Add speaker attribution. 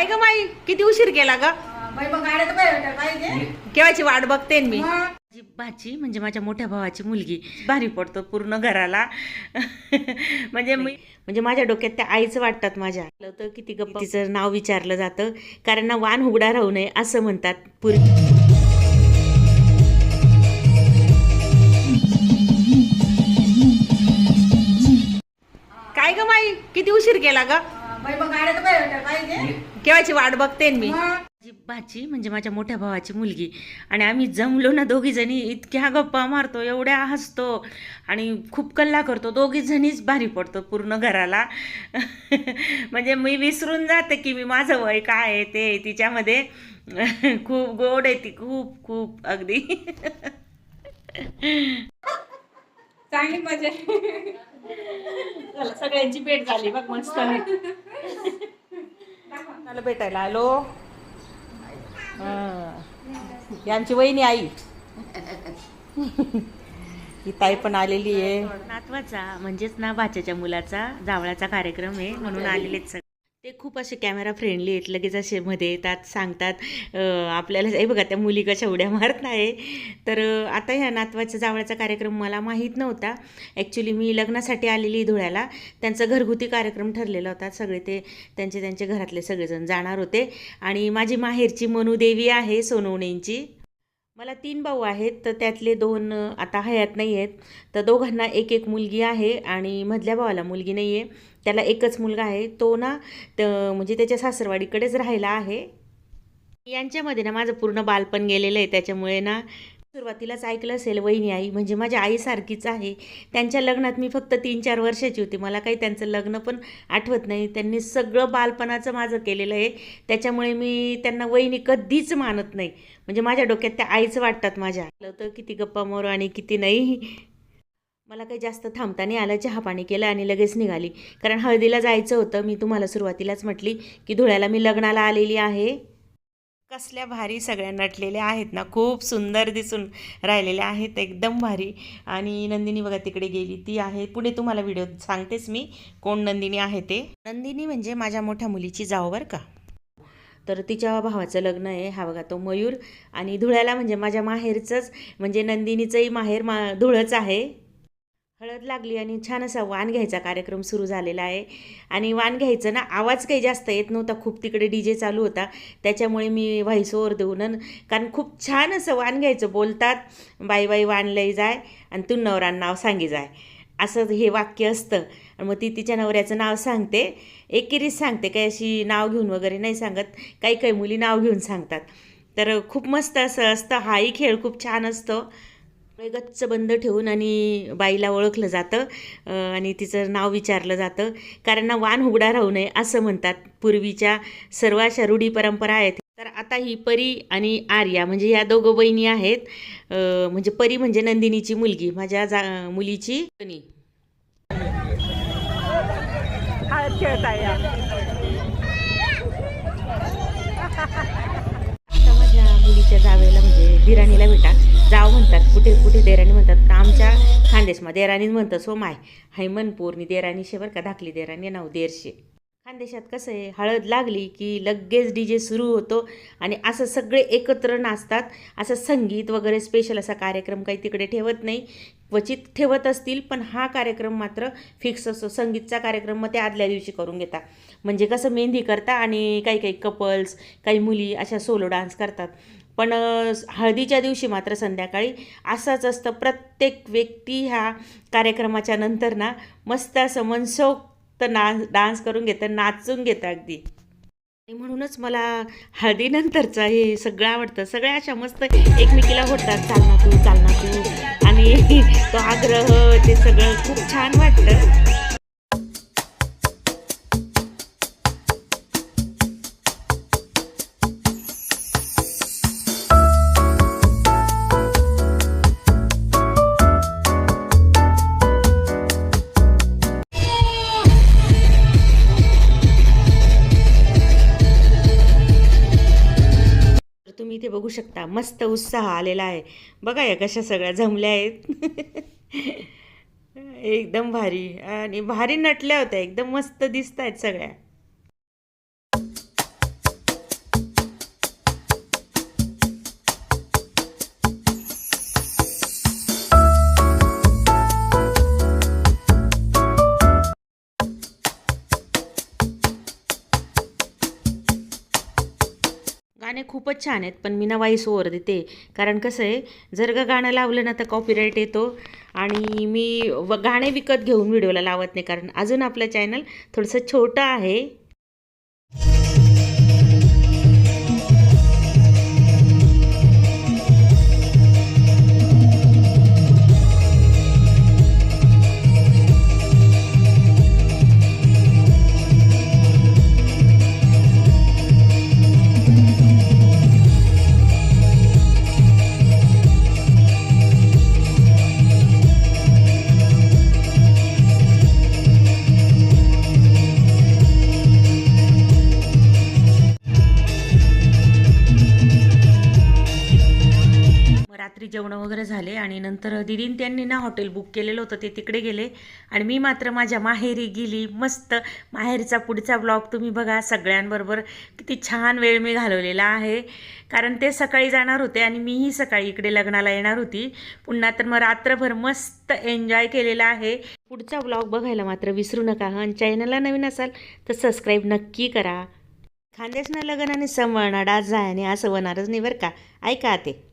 Speaker 1: काय ग माई? किती उशीर केला ग? केव्हाची वाट बघते मी? माझी भाची म्हणजे माझ्या मोठ्या भावाची मुलगी भारी पडतो पूर्ण घराला. म्हणजे मी म्हणजे माझ्या डोक्यात त्या आईचं वाटतात माझ्या. तर किती गप्प तिचं नाव विचारलं जातं कारण ना वान उघडा राहू नये असं म्हणतात पूर्वी. काय ग माई? किती उशीर केला ग? केव्हाची वाट बघते मी? भाची म्हणजे माझ्या मोठ्या भावाची मुलगी. आणि आम्ही जमलो ना दोघी जणी इतक्या गप्पा मारतो एवढ्या हसतो. आणि खूप कल्ला करतो दोघी जणीच भारी पडतो पूर्ण घराला. म्हणजे मी विसरून जाते की मी माझं वय काय आहे ते तिच्यामध्ये. खूप गोड आहे ती खूप खूप अगदी.
Speaker 2: चांगली मजा
Speaker 1: सगळ्यांची भेट झाली बघ मस्त. मला भेटायला? आलो यांची वहिनी आई. ही ताई पण आलेली आहे. नातवाचा म्हणजेच ना भाच्याच्या मुलाचा जावळाचा कार्यक्रम आहे म्हणून आलेले आहेत सगळे. ते खूप असे कॅमेरा फ्रेंडली आहेत. लगेच असे मध्ये येतात सांगतात आपल्याला हे बघा त्या मुली कशा उड्या मारत आहे. तर आता ह्या नातवाच्या जावळाचा कार्यक्रम मला माहीत नव्हता. ॲक्च्युली मी लग्नासाठी आलेली धुळ्याला. त्यांचा घरगुती कार्यक्रम ठरलेला होता. सगळे ते त्यांचे त्यांचे घरातले सगळेजण जाणार होते. आणि माझी माहेरची मनुदेवी आहे सोनवणेंची मला तीन भाऊ आहेत. तर त्यातले दोन आता हयात नाही आहेत तर दोघांना एक एक मुलगी आहे आणि मधल्या भावाला मुलगी नाही आहे त्याला एकच मुलगा आहे. तो ना त म्हणजे त्याच्या सासरवाडीकडेच राहिला आहे. यांच्यामध्ये ना माझं पूर्ण बालपण गेलेलं आहे. त्याच्यामुळे ना सुरुवातीलाच ऐकलं असेल वहिनी आई म्हणजे माझ्या आईसारखीच आहे. त्यांच्या लग्नात मी फक्त तीन चार वर्षाची होती. मला काही त्यांचं लग्न पण आठवत नाही. त्यांनी सगळं बालपणाचं माझं केलेलं आहे. त्याच्यामुळे मी त्यांना वहिनी कधीच मानत नाही. म्हणजे माझ्या डोक्यात त्या आईच वाटतात माझ्या. तर किती गप्पा मोर आणि किती नाही. मला काही जास्त थांबता नाही आलं चहा पाणी केलं आणि लगेच निघाली. कारण हळदीला जायचं होतं मी तुम्हाला सुरुवातीलाच म्हटली की धुळ्याला मी लग्नाला आलेली आहे. कसल्या भारी सगळ्या नटलेल्या आहेत ना खूप सुंदर दिसून राहिलेल्या आहेत एकदम भारी. आणि नंदिनी बघा तिकडे गेली ती आहे. पुढे तुम्हाला व्हिडिओ सांगतेच मी कोण नंदिनी आहे ते. नंदिनी म्हणजे माझ्या मोठ्या मुलीची जाव बरं का. तर तिच्या भावाचं लग्न आहे हा बघा तो मयूर. आणि धुळ्याला म्हणजे माझ्या माहेरचंच म्हणजे नंदिनीचंही माहेर मा धुळंच आहे. हळद लागली आणि छान असा वाण घ्यायचा कार्यक्रम सुरू झालेला आहे. आणि वाण घ्यायचं ना आवाज काही जास्त येत नव्हता. खूप तिकडे डी जे चालू होता. त्याच्यामुळे मी व्हाईस ओव्हर देऊन अन- कारण खूप छान असं वाण घ्यायचं. बोलतात बाई बाई वाण लई जाय आणि तू नवरा नाव सांगी जाय. असं हे वाक्य असतं. आणि मग ती तिच्या नवऱ्याचं नाव सांगते. एकेरीच सांगते. काही अशी नाव घेऊन वगैरे नाही सांगत. काही काही मुली नाव घेऊन सांगतात. तर खूप मस्त असं असतं. हाही खेळ खूप छान असतो. गच्च बंद ठेवून आणि बाईला ओळखलं जातं आणि तिचं नाव विचारलं जातं. कारण ना वान उघडा राहू नये असं म्हणतात. पूर्वीच्या सर्व अशा रूढी परंपरा आहेत. तर आता ही परी आणि आर्या म्हणजे या दोघं बहिणी आहेत. म्हणजे परी म्हणजे नंदिनीची मुलगी माझ्या जा मुलीची बहिणी. आता माझ्या मुलीच्या जावेला म्हणजे दिराणीला भेटा. जाव म्हणतात कुठे कुठे देराणी म्हणतात? तर आमच्या खानदेशमा देराणी म्हणतात सो माय हैमनपूरनी देराणी शे बरं का धाकली देराणी नाव हो, देरशे. खानदेशात कसं आहे हळद लागली की लगेच डी जे सुरू होतो आणि असं सगळे एकत्र नाचतात. असं संगीत वगैरे स्पेशल असा कार्यक्रम काही तिकडे ठेवत नाही. क्वचित ठेवत असतील पण हा कार्यक्रम मात्र फिक्स असतो. संगीतचा कार्यक्रम मग ते आदल्या दिवशी करून घेतात. म्हणजे कसं मेहंदी करता आणि काही काही कपल्स काही मुली अशा सोलो डान्स करतात. पण हळदीच्या दिवशी मात्र संध्याकाळी असंच असतं. प्रत्येक व्यक्ती ह्या कार्यक्रमाच्या नंतर ना मस्त असं मनसोक्त ना डान्स करून घेतं नाचून घेतं अगदी. आणि म्हणूनच मला हळदीनंतरचं हे सगळं आवडतं. सगळ्या अशा मस्त एकमेकीला होतात. चालना तू चालना तू. आणि तो आग्रह ते सगळं खूप छान वाटतं. बघू शकता. मस्त उत्साह आलेला आहे. बघा या कशा सगळ्या जमल्या आहेत. एकदम भारी. आणि भारी नटल्या होत्या. एकदम मस्त दिसत आहेत सगळ्या. खूपच छान आहेत पण मी ना वाईस ओवर देते. कारण कसं आहे जर का गाणं लावलं ना तर कॉपीराईट येतो. आणि मी व गाणे विकत घेऊन व्हिडिओला लावत नाही. कारण अजून आपलं चॅनल थोडंसं छोटं आहे. जेवणं वगैरे झाले आणि नंतर दिदीन त्यांनी ना हॉटेल बुक केलेलं होतं ते तिकडे गेले. आणि मी मात्र माझ्या माहेरी गेली मस्त. माहेरचा पुढचा ब्लॉग तुम्ही बघा सगळ्यांबरोबर. किती छान वेळ मी घालवलेला आहे. कारण ते सकाळी जाणार होते आणि मीही सकाळी इकडे लग्नाला येणार होती. पुन्हा तर मग रात्रभर मस्त एन्जॉय केलेला आहे. पुढचा ब्लॉग बघायला मात्र विसरू नका आणि चॅनलला नवीन असाल तर सबस्क्राईब नक्की करा. खानदेशनं लग्न आणि संवळणा डास जायने असं होणारच नाही बरं का. ऐका ते.